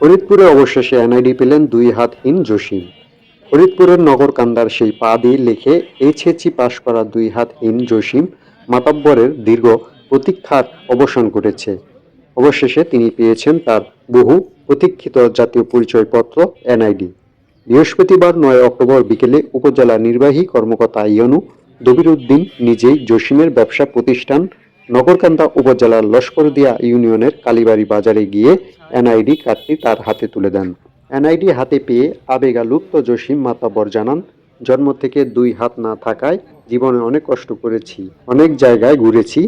ফরিদপুরে অবশেষে এনআইডি পেলেন দুই হাতহীন জসিম। ফরিদপুরের নগরকান্দার সেই পা দিয়ে লিখে এইচএসি পাশ করা দুই হাতহীন জসিম মাতাব্বরের দীর্ঘ প্রতীক্ষার অবসান ঘটেছে। অবশেষে তিনি পেয়েছেন তার বহু প্রতীক্ষিত জাতীয় পরিচয়পত্র, এনআইডি। বৃহস্পতিবার নয় অক্টোবর বিকেলে উপজেলা নির্বাহী কর্মকর্তা ইয়নু দবিরউদ্দিন নিজেই জসিমের ব্যবসা প্রতিষ্ঠান নগরকান্দা উপজেলার লস্করদিয়া ইউনিয়নের কালীবাড়ি বাজারে গিয়ে এনআইডি কার্ডটি তার হাতে তুলে দেন। এনআইডি হাতে পেয়ে আবেগা লুপ্ত জসিম মাতাবর জানান জন্ম থেকে দুই হাত না থাকায় জীবনে অনেক কষ্ট করেছি, অনেক জায়গায় ঘুরেছি,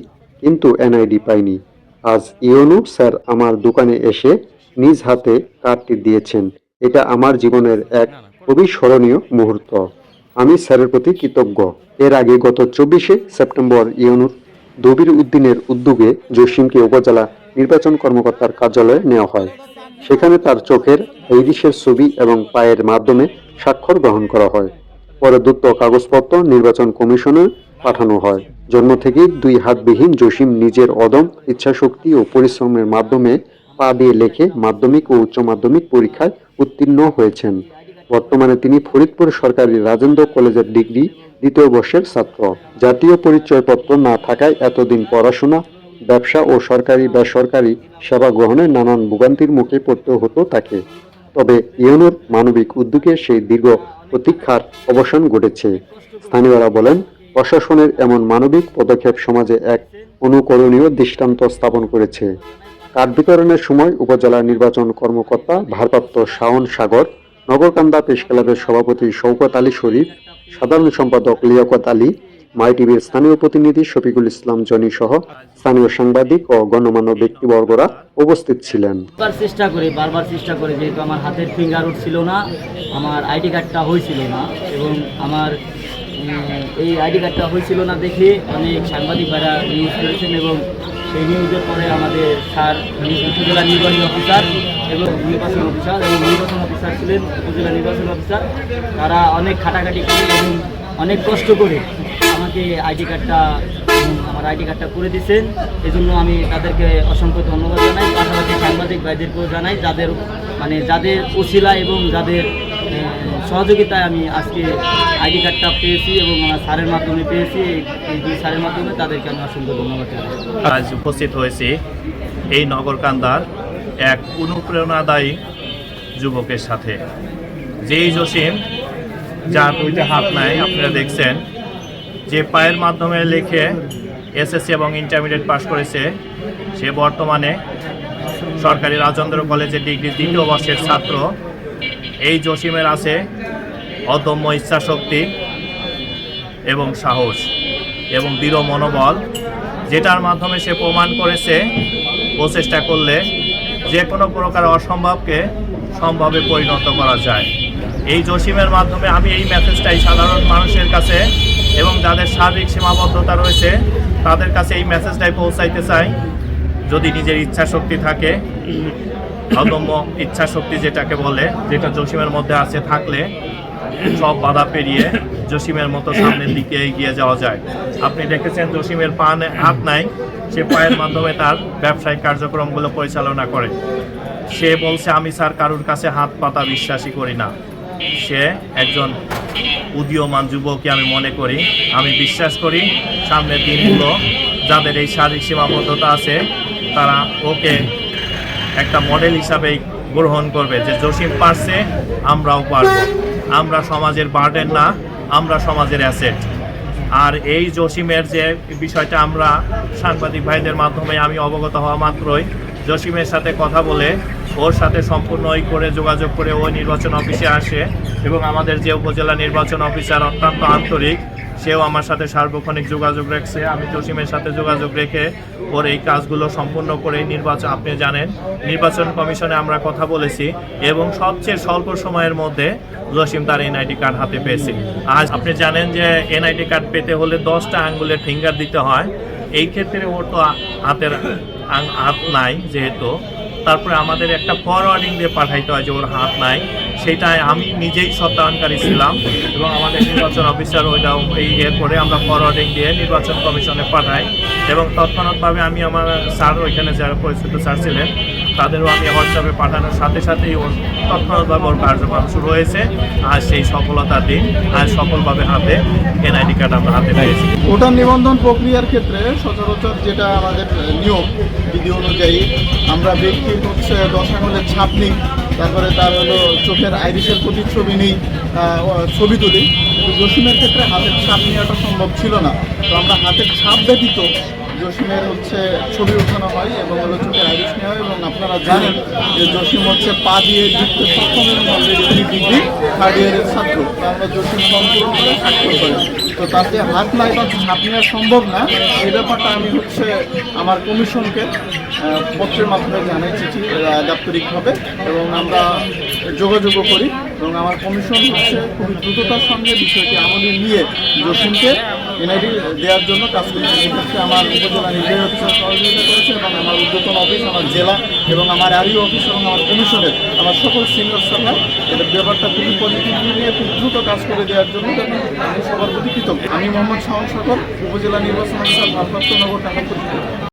কিন্তু এনআইডি পাইনি। আজ ইয়নু স্যার আমার দোকানে এসে নিজ হাতে কার্ডটি দিয়েছেন। এটা আমার জীবনের এক খুবই স্মরণীয় মুহূর্ত। আমি স্যারের প্রতি কৃতজ্ঞ। এর আগে গত চব্বিশে সেপ্টেম্বর ইয়নুর দবির উদ্দিনের উদ্যোগে জসিমকে উপজেলা নির্বাচন কর্মকর্তার কার্যালয়ে নেওয়া হয়। সেখানে তার চোখের ইরিশের ছবি এবং পায়ের মাধ্যমে স্বাক্ষর গ্রহণ করা হয়। পরে দ্রুত কাগজপত্র নির্বাচন কমিশনে পাঠানো হয়। জন্ম থেকেই দুই হাতবিহীন জসিম নিজের অদম ইচ্ছাশক্তি ও পরিশ্রমের মাধ্যমে পা দিয়ে লেখে মাধ্যমিক ও উচ্চ মাধ্যমিক পরীক্ষায় উত্তীর্ণ হয়েছেন। বর্তমানে তিনি ফরিদপুর সরকারি রাজেন্দ্র কলেজের ডিগ্রি দ্বিতীয় বর্ষের ছাত্র। জাতীয় পরিচয়পত্র না থাকায় এতদিন পড়াশোনা, ব্যবসা ও সরকারি বেসরকারি সেবা গ্রহণের নানান ভোগান্তির মুখে পড়তে হতো তাকে। তবে ইউনোর মানবিক উদ্যোগে সেই দীর্ঘ প্রতীক্ষার অবসান ঘটেছে। স্থানীয়রা বলেন, প্রশাসনের এমন মানবিক পদক্ষেপ সমাজে এক অনুকরণীয় দৃষ্টান্ত স্থাপন করেছে। কার্ড বিতরণের সময় উপজেলা নির্বাচন কর্মকর্তা ভারপ্রাপ্ত শাওন সাগর, নগরকান্দা প্রেস ক্লাবের সভাপতি শওকত আলী শরীফ সাধারণ সম্পাদক লিয়াকত আলী, মাই টিভির স্থানীয় প্রতিনিধি শফিকুল ইসলাম জনি সহ স্থানীয় সাংবাদিক ও গণ্যমান্য ব্যক্তিবর্গরা উপস্থিত ছিলেন। বারবার চেষ্টা করি, বারবার চেষ্টা করি, যেহেতু আমার হাতের ফিঙ্গার ছিল না, আমার আইডি কার্ডটা হয়েছিল না, এবং আমার এই আইডি কার্ডটা হয়েছিল না দেখে অনেক সাংবাদিক ভাইরা নিউজ করেছেন এবং সেই নিউজের পরে আমাদের স্যার উপজেলা নির্বাহী অফিসার এবং নির্বাচন অফিসার এবং নির্বাচন অফিসার ছিলেন উপজেলা নির্বাচন অফিসার। তারা অনেক খাটাখাটি করে এবং অনেক কষ্ট করে আমাকে আইডি কার্ডটা আমার আইডি কার্ডটা করে দিয়েছেন। এই জন্য আমি তাদেরকে অসংখ্য ধন্যবাদ জানাই। পাশাপাশি সাংবাদিক ভাইদেরকেও জানাই, যাদের মানে যাদের উশিলা এবং যাদের সহযোগিতায় আমি আজকে আইডি কার্ডটা পেয়েছি এবং আমার স্যারের মাধ্যমে পেয়েছি। এই দুই স্যারের মাধ্যমে তাদেরকে আমি অসংখ্য ধন্যবাদ আজ উপস্থিত হয়েছি এই নগরকান্দার এক অনুপ্রেরণাদায়ী যুবকের সাথে। যেই জসিম, যার দুইটা হাত নাই, আপনারা দেখছেন, যে পায়ের মাধ্যমে লিখে এসএসসি এবং ইন্টারমিডিয়েট পাশ করেছে, সে বর্তমানে সরকারি রাজেন্দ্র কলেজে ডিগ্রি দ্বিতীয় বর্ষের ছাত্র। এই জসিমের আছে অদম্য ইচ্ছাশক্তি এবং সাহস এবং দৃঢ় মনোবল, যেটার মাধ্যমে সে প্রমাণ করেছে প্রচেষ্টা করলে যে কোনো প্রকার অসম্ভবকে সম্ভবে পরিণত করা যায়। এই জসিমের মাধ্যমে আমি এই মেসেজটাই সাধারণ মানুষের কাছে এবং যাদের সার্বিক সীমাবদ্ধতা রয়েছে, তাদের কাছে এই মেসেজটাই পৌঁছাইতে চাই। যদি নিজের ইচ্ছা শক্তি থাকে, অদম্য ইচ্ছা শক্তি যেটাকে বলে, যেটা জসিমের মধ্যে আছে, থাকলে সব বাধা পেরিয়ে জসিমের মতো সামনের দিকে এগিয়ে যাওয়া যায়। আপনি দেখেছেন জসিমের পা নে- হাত নাই, সে পায়ের মাধ্যমে তার ব্যবসায়িক কার্যক্রমগুলো পরিচালনা করে। সে বলছে, আমি স্যার কারুর কাছে হাত পাতা বিশ্বাসী করি না। সে একজন উদীয়মান যুবকই আমি মনে করি। আমি বিশ্বাস করি সামনের দিনগুলো যাদের এই শারীরিক সীমাবদ্ধতা আছে, তারা ওকে একটা মডেল হিসাবেই গ্রহণ করবে যে জসিম পারছে, আমরাও পারব। আমরা সমাজের বার্ডেন না, আমরা সমাজের অ্যাসেট। আর এই জসিমের যে বিষয়টা আমরা সাংবাদিক ভাইদের মাধ্যমে আমি অবগত হওয়া মাত্রই, জসিমের সাথে কথা বলে, ওর সাথে সম্পূর্ণ ওই করে যোগাযোগ করে ওই নির্বাচন অফিসে আসে এবং আমাদের যে উপজেলা নির্বাচন অফিসার অত্যন্ত আন্তরিক সেও আমার সাথে সার্বক্ষণিক যোগাযোগ রাখছে। আমি জসিমের সাথে যোগাযোগ রেখে ওর এই কাজগুলো সম্পূর্ণ করে নির্বাচন আপনি জানেন, নির্বাচন কমিশনে আমরা কথা বলেছি এবং সবচেয়ে স্বল্প সময়ের মধ্যে জসিম তার এনআইডি কার্ড হাতে পেয়েছে। আজ আপনি জানেন যে এনআইডি কার্ড পেতে হলে দশটা আঙ্গুলের ফিঙ্গার দিতে হয়। এই ক্ষেত্রে ওর তো হাতের হাত নাই যেহেতু। তারপরে আমাদের একটা ফরওয়ার্ডিং দিয়ে পাঠাইতে হয় যে ওর হাত নাই। সেটাই আমি নিজেই সত্যায়নকারী ছিলাম এবং আমাদের নির্বাচন অফিসার ওইটাও এই ইয়ে করে আমরা ফরওয়ার্ডিং দিয়ে নির্বাচন কমিশনে পাঠাই। এবং তৎক্ষণাৎভাবে আমি আমার স্যার ওইখানে যারা পরিচিত স্যার ছিলেন তাদেরও আমি হোয়াটসঅ্যাপে পাঠানোর সাথে সাথেই ওর তৎক্ষণাৎভাবে ওর কার্যক্রম শুরু হয়েছে। আর সেই সফলতার দিন, আর সফলভাবে হাতে এনআইডি কার্ড আমরা হাতে পেয়েছি। ভোটার নিবন্ধন প্রক্রিয়ার ক্ষেত্রে সচরাচর যেটা আমাদের নিয়ম, বিধি অনুযায়ী আমরা ব্যক্তির হচ্ছে দশ আঙুলের ছাপ নিই, তারপরে তার হলো চোখের আইরিসের প্রতিচ্ছবি নিই ছবি তুলি। কিন্তু জসিমের ক্ষেত্রে হাতের ছাপ নেওয়াটা সম্ভব ছিল না। তো আমরা হাতের ছাপ ব্যতীত জসিমের হচ্ছে ছবি ওঠানো হয় এবং হলো চোখের আইরিস নেওয়া হয় এবং আপনারা জানেন যে জসিম হচ্ছে পা দিয়ে লিখতে সক্ষম এবং ডিগ্রি থার্ড ইয়ারের ছাত্র। আমরা জসিম সম্পূর্ণভাবে স্বাক্ষর করি তো তাতে হাত নাই বা ছাপ নেওয়া সম্ভব না। এই ব্যাপারটা আমি হচ্ছে আমার কমিশনকে পত্রের মাধ্যমে জানাই চিঠি দাপ্তরিকভাবে। এবং আমরা যোগাযোগও করি এবং আমার কমিশন হচ্ছে খুবই দ্রুততার সঙ্গে বিষয়টি আমলে নিয়ে জসিমকে এনআইডি দেওয়ার জন্য কাজ করছে। আমার উপজেলা নির্বাহী অফিসার সহযোগিতা করেছে এবং আমার উদ্যোতন অফিস, আমার জেলা এবং আমার আরই অফিস এবং আমার কমিশনের, আমার সকল সিনিয়র স্টাফরা এটা ব্যাপারটা খুবই পজিটিভলি নিয়ে খুব দ্রুত কাজ করে দেওয়ার জন্য আমি সবার প্রতি কৃতজ্ঞ। আমি মোহাম্মদ শাহন সাগর উপজেলা নির্বাচন অফিসার, ভারপ্রাপ্ত নগর ঢাকা